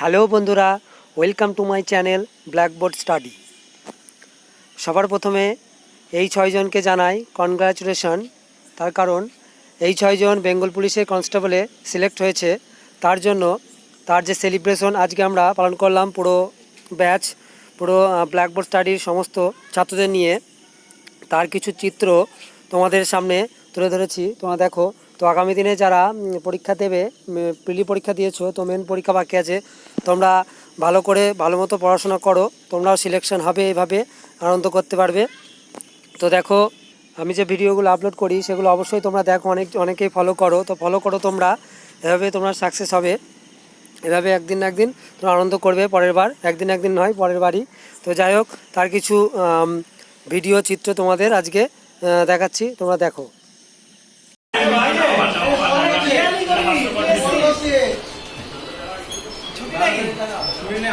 Hello বন্ধুরা, welcome to my channel blackboard study সবার প্রথমে এই ছয়জনকে জানাই কনগ্রাচুলেশন। তার কারণ, এই ছয়জন বেঙ্গল পুলিশের কনস্টেবলে সিলেক্ট হয়েছে। তার জন্য তার যে সেলিব্রেশন আজকে আমরা পালন করলাম পুরো ব্যাচ, পুরো ব্ল্যাকবোর্ড স্টাডির সমস্ত ছাত্রদের নিয়ে। তার কিছু চিত্র তোমাদের সামনে তুলে ধরেছি। তোমরা দেখো তো আগামী দিনে যারা পরীক্ষা দেবে প্রিলি পরীক্ষা দিয়েছ, তো মেন পরীক্ষা বাকি আছে। তোমরা ভালো করে, ভালো মতো পড়াশোনা করো, তোমরাও সিলেকশন হবে এইভাবে, আনন্দ করতে পারবে। তো দেখো, আমি যে ভিডিওগুলো আপলোড করি, সেগুলো অবশ্যই তোমরা দেখো, অনেক, অনেকেই ফলো করো। তো ফলো করো তোমরা, এভাবে তোমরা সাকসেস হবে। এভাবে একদিন না একদিন তোমরা আনন্দ করবে, পরের বার। একদিন একদিন নয়, পরের বারই। তো যাই হোক, তার কিছু ভিডিও চিত্র তোমাদের আজকে দেখাচ্ছি, তোমরা দেখো।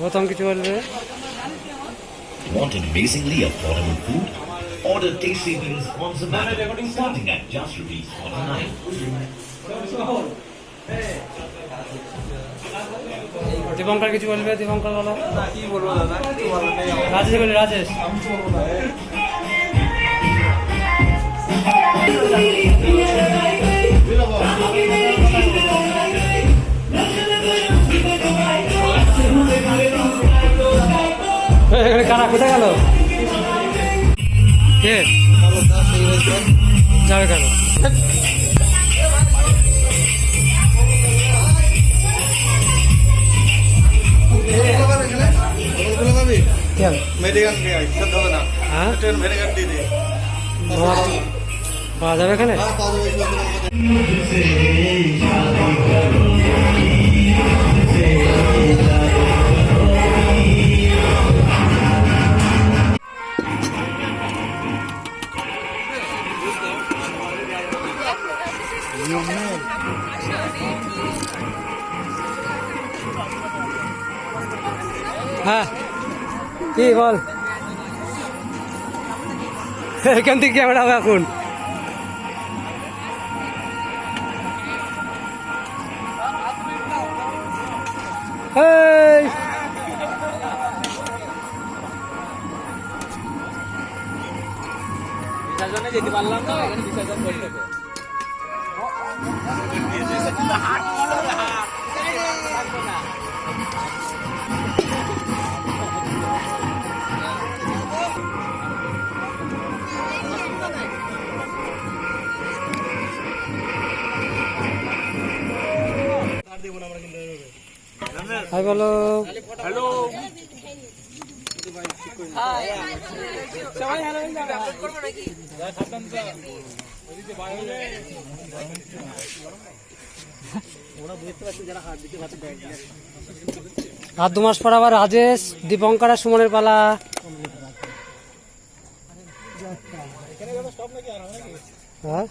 গৌতম কিছু বলবে Want amazingly affordable food? Order tasty meals on Zomato, starting at just rupees 49. Dipankar কিছু বলবে দীপঙ্কর বলো কি বলব দাদা রাজেশ বলি রাজেশ আমি কিছু বলব না এখানে কারা? কোথায় গেল? কে? যাবে কেন? নিয়ে হবে না। হ্যাঁ? মেডিগান দিয়ে দে। পাওয়া- যাবে এখানে? হ্যাঁ, পাওয়া যাবে, এগুলো করে দে। হ্যাঁ কি বল এখান থেকে ক্যামেরা হবে এখন এই হাই বলো আর দু মাস পর আবার রাজেশ দীপঙ্কর আর সুমনের পালা। হ্যাঁ?